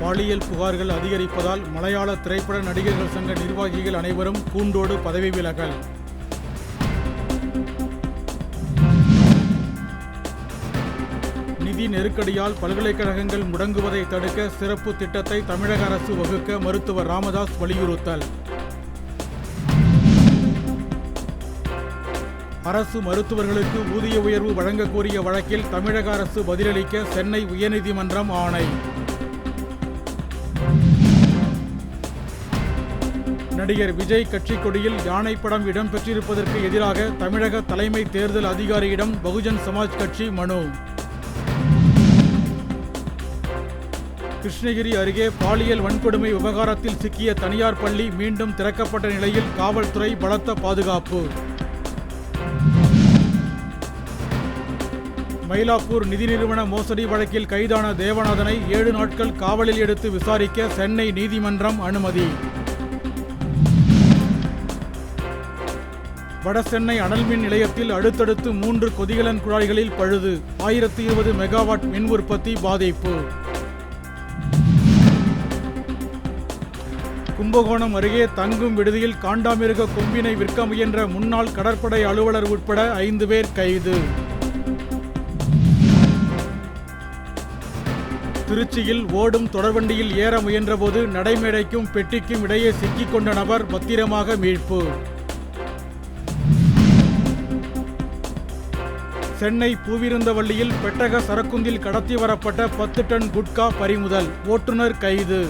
பாலியல் புகார்கள் அதிகரிப்பதால் மலையாள திரைப்பட நடிகர்கள் சங்க நிர்வாகிகள் அனைவரும் கூண்டோடு பதவி விலகல். நிதி நெருக்கடியால் பல்கலைக்கழகங்கள் முடங்குவதை தடுக்க சிறப்பு திட்டத்தை தமிழக அரசு வகுக்க மருத்துவர் ராமதாஸ் வலியுறுத்தல். அரசு மருத்துவர்களுக்கு ஊதிய உயர்வு வழங்கக்கோரிய வழக்கில் தமிழக அரசு பதிலளிக்க சென்னை உயர்நீதிமன்றம் ஆணை. நடிகர் விஜய் கட்சி கொடியில் யானை படம் இடம்பெற்றிருப்பதற்கு எதிராக தமிழக தலைமை தேர்தல் அதிகாரியிடம் பகுஜன் சமாஜ் கட்சி மனு. கிருஷ்ணகிரி அருகே பாலியல் வன்கொடுமை விவகாரத்தில் சிக்கிய தனியார் பள்ளி மீண்டும் திறக்கப்பட்ட நிலையில் காவல்துறை பலத்த பாதுகாப்பு. மயிலாப்பூர் நிதி நிறுவன மோசடி வழக்கில் கைதான தேவநாதனை ஏழு நாட்கள் காவலில் எடுத்து விசாரிக்க சென்னை நீதிமன்றம் அனுமதி. வடசென்னை அனல்மின் நிலையத்தில் அடுத்தடுத்து மூன்று கொதிகலன் குழாய்களில் பழுது. ஆயிரத்தி இருபது மெகாவாட் மின் உற்பத்தி பாதிப்பு. கும்பகோணம் அருகே தங்கும் விடுதியில் காண்டாமிருக கொம்பினை விற்க முயன்ற முன்னாள் கடற்படை அலுவலர் உட்பட ஐந்து பேர் கைது. திருச்சியில் ஓடும் தொடர்வண்டியில் ஏற முயன்றபோது நடைமேடைக்கும் பெட்டிக்கும் இடையே சிக்கிக் கொண்ட நபர் பத்திரமாக மீட்பு. சென்னை பூவிருந்தவள்ளியில் பெட்டக சரக்குந்தில் கடத்தி வரப்பட்ட பத்து டன் குட்கா பறிமுதல். ஓட்டுநர் கைது.